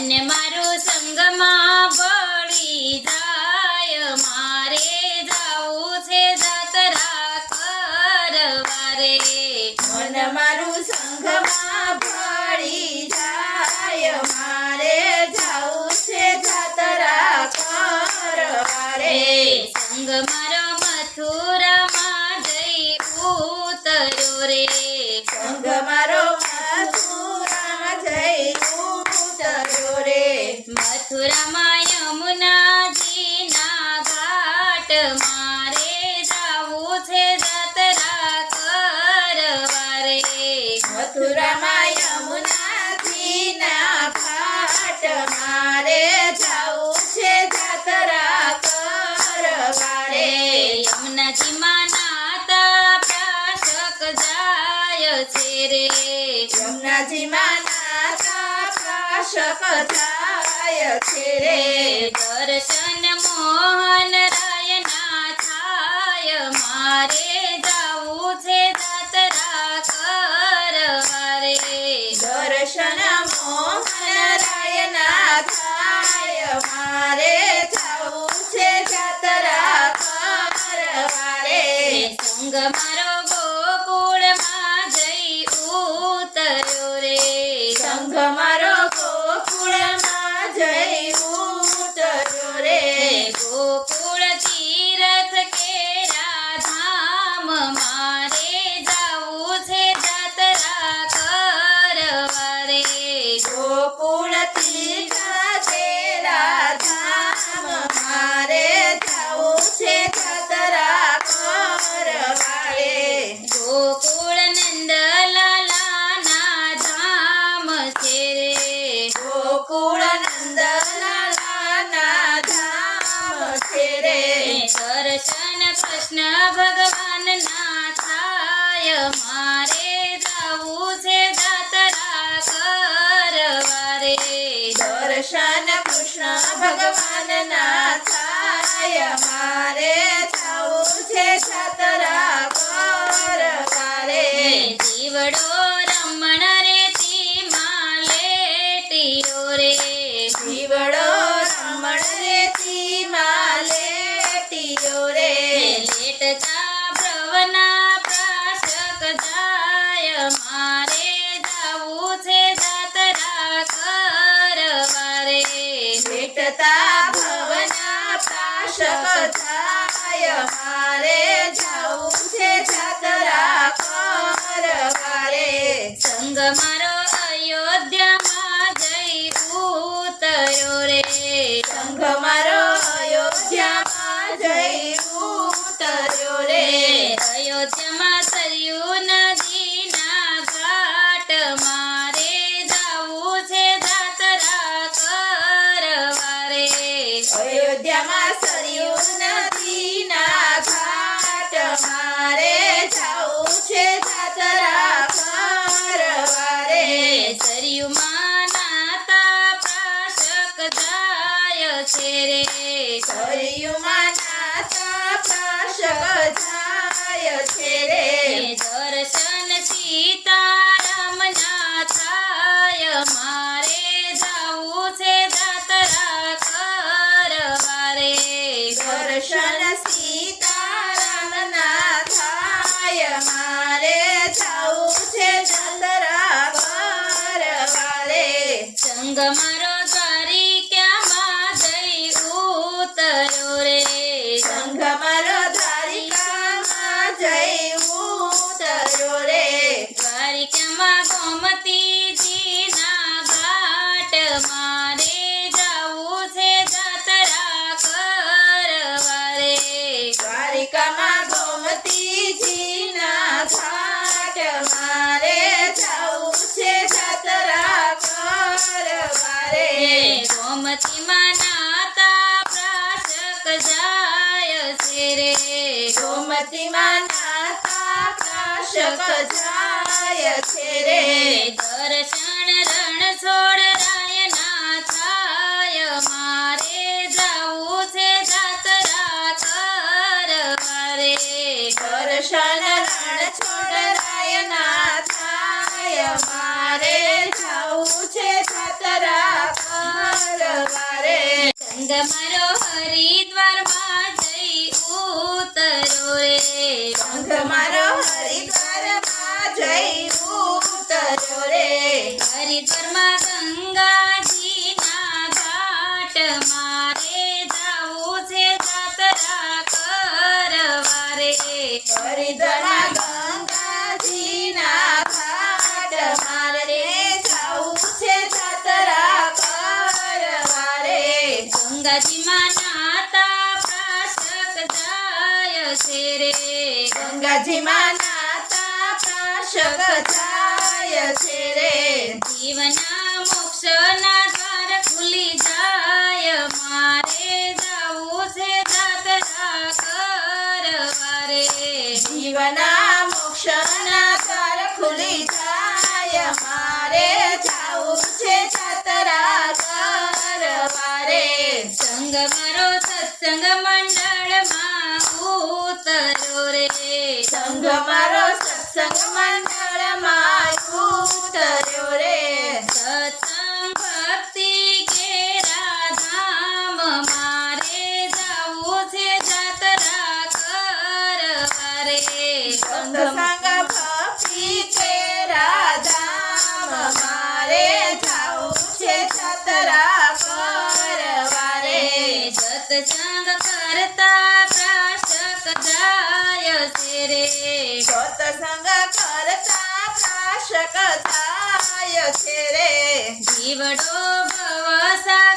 મન મારું સંગમાં ભળી જાય. મારે જાવું છે જાતરા કરવા રે મન મારું મથુરામાં યમુનાજીના ઘાટ મારે જાવું છે જાત્રા કરવા રે મથુરામાં યમુનાજીના ઘાટ મારે જાવું છે જાત્રા કરવા રે યમુનાજીમાં નાતા પ્રાશક જાય છે રે. યમુનાજીમાં નાતા પ્રાશક જાય છે રે. મોહન રાયના થાય. મારે જાવું છે જાત્રા ગોકુળ તીર્થ તેરા ધામ મારે જાવું છે જાત્રા કરવા રે ગોકુળ નંદલાલાના ધામ છે રે ગોકુળ નંદલાલાના ધામ છે રે દર્શન કૃષ્ણ ભગવાનના થાય મારે ભગવાનના થાય મારે જાવું છે છતરા કરવા રે જીવડો થાય મારે જાવું છે જાત્રા કરવા રે સંગ મારો અયોધ્યામાં મારે જાવું છે જાત્રા કરવા રે સરયુમાં નાતા પ્રાશક જાય છે રે. સરયુમાં નાતા પ્રાશક જાય છે રે. દર્શન સીતારામના થાય સંગ મારો દ્વારિકામાં જઈ ઉતર્યો રે? સંઘ મારો દ્વારિકામાં જઈ ઉતર્યો રે? દ્વારિકામાં ગોમતીજીના ઘાટ મારે જાવું છે જાતરા કરવા રે? દ્વારિકામાં ગોમતીજીના ઘાટ મારે ગોમતીમાં નાતા પ્રાશક જાય છે રે ગોમતીમાં નાતા પ્રાશક જાય છે રે દર્શન છે રે. જીવના મોક્ષના દ્વાર ખુલી જાય. મારે જાવું છે જાત્રા કરવા રે જીવના મોક્ષના દ્વાર ખુલી જાય. મારે જાવું છે જાત્રા કરવા રે સંગ મારો સત્સંગ મંડળમાં સંઘ મારો સત્સંગ મંડળમાં ઉતર્યો રે. સત્સંગ ભક્તિ કેરા ધામ મારે જાવું છે જાતરા કરવા રે. સત્સંગ ભક્તિ કે રાધામ મારે જાવું છે જાતરા કરવા રે. સત્સંગ રે સત્સંગ કરતા પ્રાશક થાય છે રે જીવડો ભવસા